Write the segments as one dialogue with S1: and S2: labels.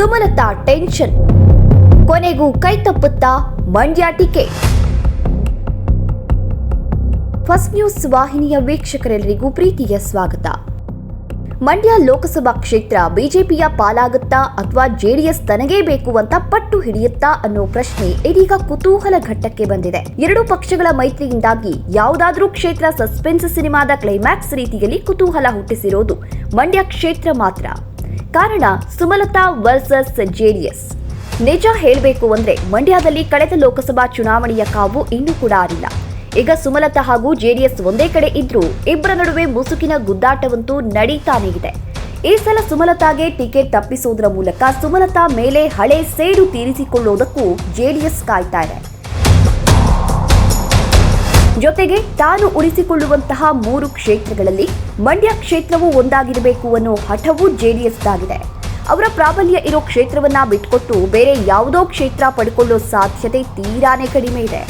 S1: Sumalatha tension. ಕೊನೆಗೂ ಕೈ ತಪ್ಪುತ್ತಾ ಮಂಡ್ಯ ಟಿಕೆಟ್ ಫಸ್ಟ್ ನ್ಯೂಸ್ ವಾಹಿನಿಯ ವೀಕ್ಷಕರೆಲ್ಲರಿಗೂ ಪ್ರೀತಿಯ ಸ್ವಾಗತ. ಮಂಡ್ಯ ಲೋಕಸಭಾ ಕ್ಷೇತ್ರ ಬಿಜೆಪಿಯ ಪಾಲಾಗುತ್ತಾ ಅಥವಾ ಜೆಡಿಎಸ್ ತನಗೇ ಬೇಕು ಅಂತ ಪಟ್ಟು ಹಿಡಿಯುತ್ತಾ ಅನ್ನೋ ಪ್ರಶ್ನೆ ಇದೀಗ ಕುತೂಹಲ ಘಟ್ಟಕ್ಕೆ ಬಂದಿದೆ. ಎರಡು ಪಕ್ಷಗಳ ಮೈತ್ರಿಯಿಂದಾಗಿ ಯಾವುದಾದ್ರೂ ಕ್ಷೇತ್ರ ಸಸ್ಪೆನ್ಸ್ ಸಿನಿಮಾದ ಕ್ಲೈಮ್ಯಾಕ್ಸ್ ರೀತಿಯಲ್ಲಿ ಕುತೂಹಲ ಹುಟ್ಟಿಸಿರೋದು ಮಂಡ್ಯ ಕ್ಷೇತ್ರ ಮಾತ್ರ. ಕಾರಣ ಸುಮಲತಾ ವರ್ಸಸ್ ಜೆಡಿಎಸ್. ನಿಜ ಹೇಳಬೇಕು ಅಂದ್ರೆ ಮಂಡ್ಯದಲ್ಲಿ ಕಳೆದ ಲೋಕಸಭಾ ಚುನಾವಣೆಯ ಕಾವು ಇನ್ನೂ ಕೂಡ ಆರಿಲ್ಲ ಈಗ ಸುಮಲತಾ ಹಾಗೂ ಜೆಡಿಎಸ್ ಒಂದೇ ಕಡೆ ಇದ್ರೂ ಇಬ್ಬರ ನಡುವೆ ಮುಸುಕಿನ ಗುದ್ದಾಟವಂತೂ ನಡೀತಾನೇ ಇದೆ. ಈ ಸಲ ಸುಮಲತಾಗೆ ಟಿಕೆಟ್ ತಪ್ಪಿಸೋದರ ಮೂಲಕ ಸುಮಲತಾ ಮೇಲೆ ಹಳೆ ಸೇಡು ತೀರಿಸಿಕೊಳ್ಳೋದಕ್ಕೂ ಜೆಡಿಎಸ್ ಕಾಯ್ತಾ ಇದೆ. ಜೊತೆಗೆ ತಾನು ಉಳಿಸಿಕೊಳ್ಳುವಂತಹ ಮೂರು ಕ್ಷೇತ್ರಗಳಲ್ಲಿ ಮಂಡ್ಯ ಕ್ಷೇತ್ರವೂ ಒಂದಾಗಿರಬೇಕು ಅನ್ನೋ ಹಠವೂ ಜೆಡಿಎಸ್ದಾಗಿದೆ. ಅವರ ಪ್ರಾಬಲ್ಯ ಇರೋ ಕ್ಷೇತ್ರವನ್ನ ಬಿಟ್ಕೊಟ್ಟು ಬೇರೆ ಯಾವುದೋ ಕ್ಷೇತ್ರ ಪಡ್ಕೊಳ್ಳೋ ಸಾಧ್ಯತೆ ತೀರಾನೇ ಕಡಿಮೆ ಇದೆ.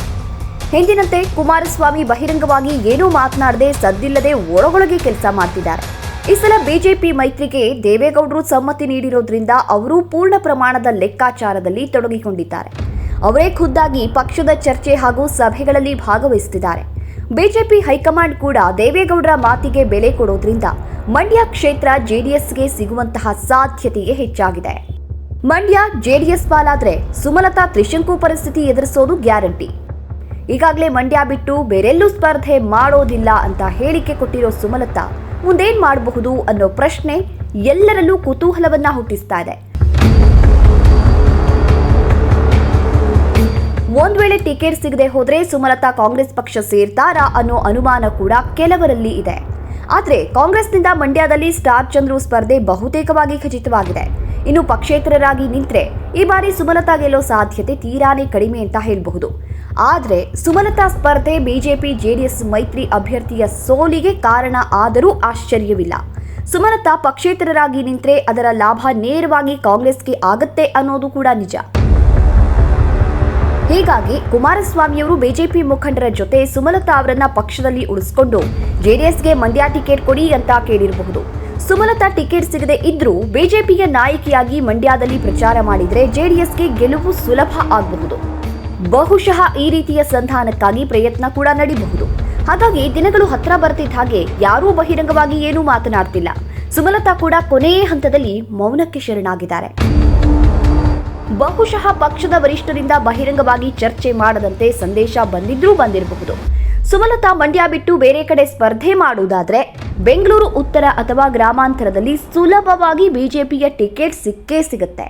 S1: ಹಿಂದಿನಂತೆ ಕುಮಾರಸ್ವಾಮಿ ಬಹಿರಂಗವಾಗಿ ಏನೂ ಮಾತನಾಡದೆ ಸದ್ದಿಲ್ಲದೆ ಒಳಗೊಳಗೆ ಕೆಲಸ ಮಾಡ್ತಿದ್ದಾರೆ. ಈ ಸಲ ಬಿಜೆಪಿ ಮೈತ್ರಿಗೆ ದೇವೇಗೌಡರು ಸಮ್ಮತಿ ನೀಡಿರೋದ್ರಿಂದ ಅವರೂ ಪೂರ್ಣ ಪ್ರಮಾಣದ ಲೆಕ್ಕಾಚಾರದಲ್ಲಿ ತೊಡಗಿಕೊಂಡಿದ್ದಾರೆ. ಅವರೇ ಖುದ್ದಾಗಿ ಪಕ್ಷದ ಚರ್ಚೆ ಹಾಗೂ ಸಭೆಗಳಲ್ಲಿ ಭಾಗವಹಿಸುತ್ತಿದ್ದಾರೆ. ಬಿಜೆಪಿ ಹೈಕಮಾಂಡ್ ಕೂಡ ದೇವೇಗೌಡರ ಮಾತಿಗೆ ಬೆಲೆ ಕೊಡೋದ್ರಿಂದ ಮಂಡ್ಯ ಕ್ಷೇತ್ರ ಜೆಡಿಎಸ್ಗೆ ಸಿಗುವಂತಹ ಸಾಧ್ಯತೆಯೇ ಹೆಚ್ಚಾಗಿದೆ. ಮಂಡ್ಯ ಜೆಡಿಎಸ್ ಪಾಲಾದ್ರೆ ಸುಮಲತಾ ತ್ರಿಶಂಕು ಪರಿಸ್ಥಿತಿ ಎದುರಿಸೋದು ಗ್ಯಾರಂಟಿ. ಈಗಾಗಲೇ ಮಂಡ್ಯ ಬಿಟ್ಟು ಬೇರೆಲ್ಲೂ ಸ್ಪರ್ಧೆ ಮಾಡೋದಿಲ್ಲ ಅಂತ ಹೇಳಿಕೆ ಕೊಟ್ಟಿರೋ ಸುಮಲತಾ ಮುಂದೇನ್ ಮಾಡಬಹುದು ಅನ್ನೋ ಪ್ರಶ್ನೆ ಎಲ್ಲರಲ್ಲೂ ಕುತೂಹಲವನ್ನ ಹುಟ್ಟಿಸ್ತಾ ಇದೆ. ಒಂದ್ ವೇಳೆ ಟಿಕೆಟ್ ಸಿಗದೆ ಹೋದ್ರೆ ಸುಮಲತಾ ಕಾಂಗ್ರೆಸ್ ಪಕ್ಷ ಸೇರ್ತಾರಾ ಅನ್ನೋ ಅನುಮಾನ ಕೂಡ ಕೆಲವರಲ್ಲಿ ಇದೆ. ಆದ್ರೆ ಕಾಂಗ್ರೆಸ್ನಿಂದ ಮಂಡ್ಯದಲ್ಲಿ ಸ್ಟಾರ್ ಚಂದ್ರು ಸ್ಪರ್ಧೆ ಬಹುತೇಕವಾಗಿ ಖಚಿತವಾಗಿದೆ. ಇನ್ನು ಪಕ್ಷೇತರರಾಗಿ ನಿಂತ್ರೆ ಈ ಬಾರಿ ಸುಮಲತಾ ಗೆಲ್ಲೋ ಸಾಧ್ಯತೆ ತೀರಾನೇ ಕಡಿಮೆ ಅಂತ ಹೇಳಬಹುದು. ಆದ್ರೆ ಸುಮಲತಾ ಸ್ಪರ್ಧೆ ಬಿಜೆಪಿ, ಜೆಡಿಎಸ್ ಮೈತ್ರಿ ಅಭ್ಯರ್ಥಿಯ ಸೋಲಿಗೆ ಕಾರಣ ಆದರೂ ಆಶ್ಚರ್ಯವಿಲ್ಲ. ಸುಮಲತಾ ಪಕ್ಷೇತರರಾಗಿ ನಿಂತ್ರೆ ಅದರ ಲಾಭ ನೇರವಾಗಿ ಕಾಂಗ್ರೆಸ್ಗೆ ಆಗತ್ತೆ ಅನ್ನೋದು ಕೂಡ ನಿಜ. ಹೀಗಾಗಿ ಕುಮಾರಸ್ವಾಮಿಯವರು ಬಿಜೆಪಿ ಮುಖಂಡರ ಜೊತೆ ಸುಮಲತಾ ಅವರನ್ನ ಪಕ್ಷದಲ್ಲಿ ಉಳಿಸಿಕೊಂಡು ಜೆಡಿಎಸ್ಗೆ ಮಂಡ್ಯ ಟಿಕೆಟ್ ಕೊಡಿ ಅಂತ ಕೇಳಿರಬಹುದು. ಸುಮಲತಾ ಟಿಕೆಟ್ ಸಿಗದೆ ಇದ್ರೂ ಬಿಜೆಪಿಯ ನಾಯಕಿಯಾಗಿ ಮಂಡ್ಯದಲ್ಲಿ ಪ್ರಚಾರ ಮಾಡಿದರೆ ಜೆಡಿಎಸ್ಗೆ ಗೆಲುವು ಸುಲಭ ಆಗಬಹುದು. ಬಹುಶಃ ಈ ರೀತಿಯ ಸಂಧಾನಕ್ಕಾಗಿ ಪ್ರಯತ್ನ ಕೂಡ ನಡೀಬಹುದು. ಹಾಗಾಗಿ ದಿನಗಳು ಹತ್ರ ಬರ್ತಿದ್ದ ಹಾಗೆ ಯಾರೂ ಬಹಿರಂಗವಾಗಿ ಏನೂ ಮಾತನಾಡ್ತಿಲ್ಲ. ಸುಮಲತಾ ಕೂಡ ಕೊನೆಯ ಹಂತದಲ್ಲಿ ಮೌನಕ್ಕೆ ಶರಣಾಗಿದ್ದಾರೆ. ಬಹುಶಃ ಪಕ್ಷದ ವರಿಷ್ಠರಿಂದ ಬಹಿರಂಗವಾಗಿ ಚರ್ಚೆ ಮಾಡದಂತೆ ಸಂದೇಶ ಬಂದಿದ್ರೂ ಬಂದಿರಬಹುದು. ಸುಮಲತಾ ಮಂಡ್ಯ ಬಿಟ್ಟು ಬೇರೆ ಕಡೆ ಸ್ಪರ್ಧೆ ಮಾಡುವುದಾದ್ರೆ ಬೆಂಗಳೂರು ಉತ್ತರ ಅಥವಾ ಗ್ರಾಮಾಂತರದಲ್ಲಿ ಸುಲಭವಾಗಿ ಬಿಜೆಪಿಯ ಟಿಕೆಟ್ ಸಿಕ್ಕೇ ಸಿಗುತ್ತೆ.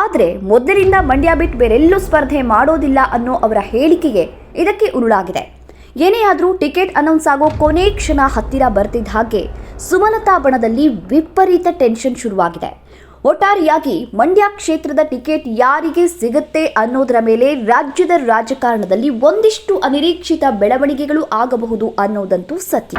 S1: ಆದರೆ ಮೊದಲಿನಿಂದ ಮಂಡ್ಯ ಬಿಟ್ಟು ಬೇರೆಲ್ಲೂ ಸ್ಪರ್ಧೆ ಮಾಡೋದಿಲ್ಲ ಅನ್ನೋ ಅವರ ಹೇಳಿಕೆಗೆ ಇದಕ್ಕೆ ಉರುಳಾಗಿದೆ. ಏನೇ ಆದರೂ ಟಿಕೆಟ್ ಅನೌನ್ಸ್ ಆಗೋ ಕೊನೆ ಕ್ಷಣ ಹತ್ತಿರ ಬರ್ತಿದ್ದ ಹಾಗೆ ಸುಮಲತಾ ಬಣದಲ್ಲಿ ವಿಪರೀತ ಟೆನ್ಷನ್ ಶುರುವಾಗಿದೆ. ಒಟ್ಟಾರೆಯಾಗಿ ಮಂಡ್ಯ ಕ್ಷೇತ್ರದ ಟಿಕೆಟ್ ಯಾರಿಗೆ ಸಿಗುತ್ತೆ ಅನ್ನೋದರ ಮೇಲೆ ರಾಜ್ಯದ ರಾಜಕಾರಣದಲ್ಲಿ ಒಂದಿಷ್ಟು ಅನಿರೀಕ್ಷಿತ ಬೆಳವಣಿಗೆಗಳು ಆಗಬಹುದು ಅನ್ನೋದಂತೂ ಸತ್ಯ.